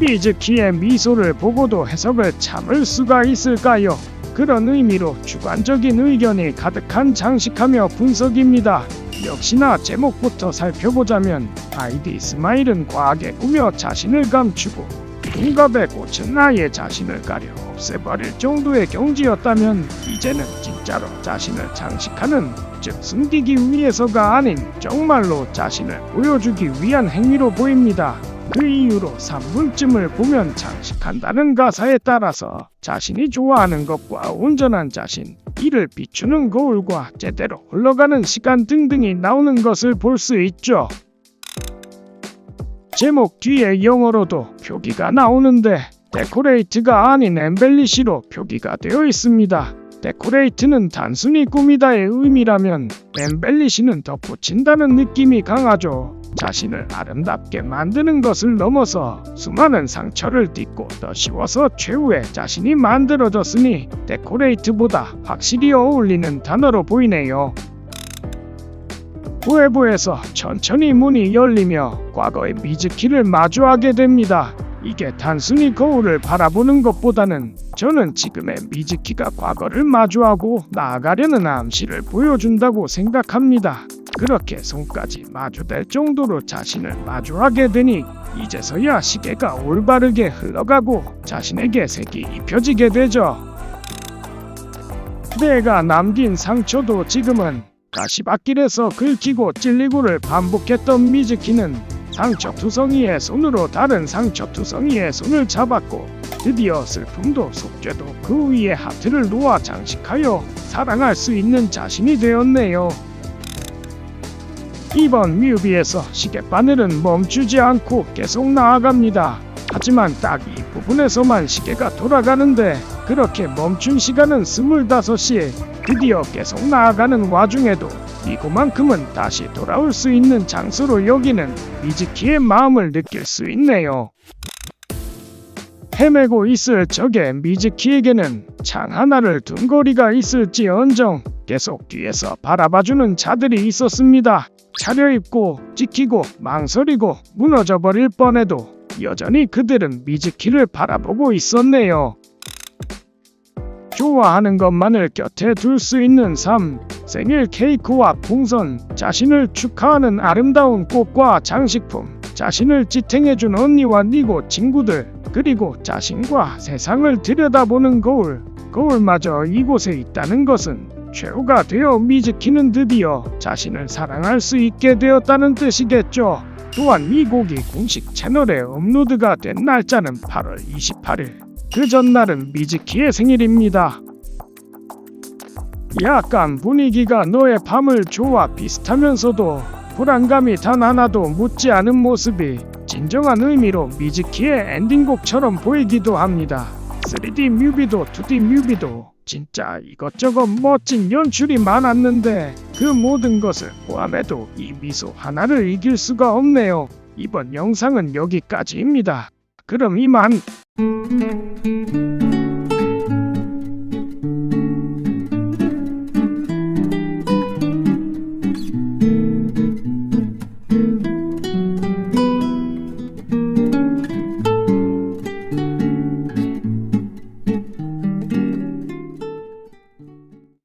미즈키의 미소를 보고도 해석을 참을 수가 있을까요? 그런 의미로 주관적인 의견이 가득한 장식하며 분석입니다. 역시나 제목부터 살펴보자면 아이디 스마일은 과하게 꾸며 자신을 감추고 둔갑에 꽂힌 아예 자신을 가려 없애버릴 정도의 경지였다면 이제는 진짜로 자신을 장식하는 즉 숨기기 위해서가 아닌 정말로 자신을 보여주기 위한 행위로 보입니다. 그 이유로 3분쯤을 보면 장식한다는 가사에 따라서 자신이 좋아하는 것과 온전한 자신, 이를 비추는 거울과 제대로 흘러가는 시간 등등이 나오는 것을 볼 수 있죠. 제목 뒤에 영어로도 표기가 나오는데 데코레이트가 아닌 엠벨리시로 표기가 되어 있습니다. 데코레이트는 단순히 꾸미다의 의미라면 엠벨리시는 덧붙인다는 느낌이 강하죠. 자신을 아름답게 만드는 것을 넘어서 수많은 상처를 딛고 더 쉬워서 최후의 자신이 만들어졌으니 데코레이트보다 확실히 어울리는 단어로 보이네요. 후회부에서 천천히 문이 열리며 과거의 미즈키를 마주하게 됩니다. 이게 단순히 거울을 바라보는 것보다는 저는 지금의 미즈키가 과거를 마주하고 나아가려는 암시를 보여준다고 생각합니다. 그렇게 손까지 마주될 정도로 자신을 마주하게 되니 이제서야 시계가 올바르게 흘러가고 자신에게 색이 입혀지게 되죠. 내가 남긴 상처도 지금은 가시밭길에서 긁히고 찔리고를 반복했던 미즈키는 상처투성이의 손으로 다른 상처투성이의 손을 잡았고 드디어 슬픔도 속죄도 그 위에 하트를 놓아 장식하여 사랑할 수 있는 자신이 되었네요. 이번 뮤비에서 시계바늘은 멈추지 않고 계속 나아갑니다. 하지만 딱 이 부분에서만 시계가 돌아가는데 그렇게 멈춘 시간은 25시 드디어 계속 나아가는 와중에도 이곳만큼은 다시 돌아올 수 있는 장소로 여기는 미즈키의 마음을 느낄 수 있네요. 헤매고 있을 적에 미즈키에게는 창 하나를 둔 거리가 있을지언정 계속 뒤에서 바라봐주는 자들이 있었습니다. 차려입고 지키고 망설이고 무너져버릴 뻔해도 여전히 그들은 미즈키를 바라보고 있었네요. 좋아하는 것만을 곁에 둘 수 있는 삶, 생일 케이크와 풍선, 자신을 축하하는 아름다운 꽃과 장식품, 자신을 지탱해준 언니와 니고 친구들, 그리고 자신과 세상을 들여다보는 거울, 거울마저 이곳에 있다는 것은 최후가 되어 미즈키는 드디어 자신을 사랑할 수 있게 되었다는 뜻이겠죠. 또한 이 곡이 공식 채널에 업로드가 된 날짜는 8월 28일. 그 전날은 미즈키의 생일입니다. 약간 분위기가 너의 밤을 좋아 비슷하면서도 불안감이 단 하나도 묻지 않은 모습이 진정한 의미로 미즈키의 엔딩곡처럼 보이기도 합니다. 3D 뮤비도 2D 뮤비도 진짜 이것저것 멋진 연출이 많았는데 그 모든 것을 포함해도 이 미소 하나를 이길 수가 없네요. 이번 영상은 여기까지입니다. 그럼 이만.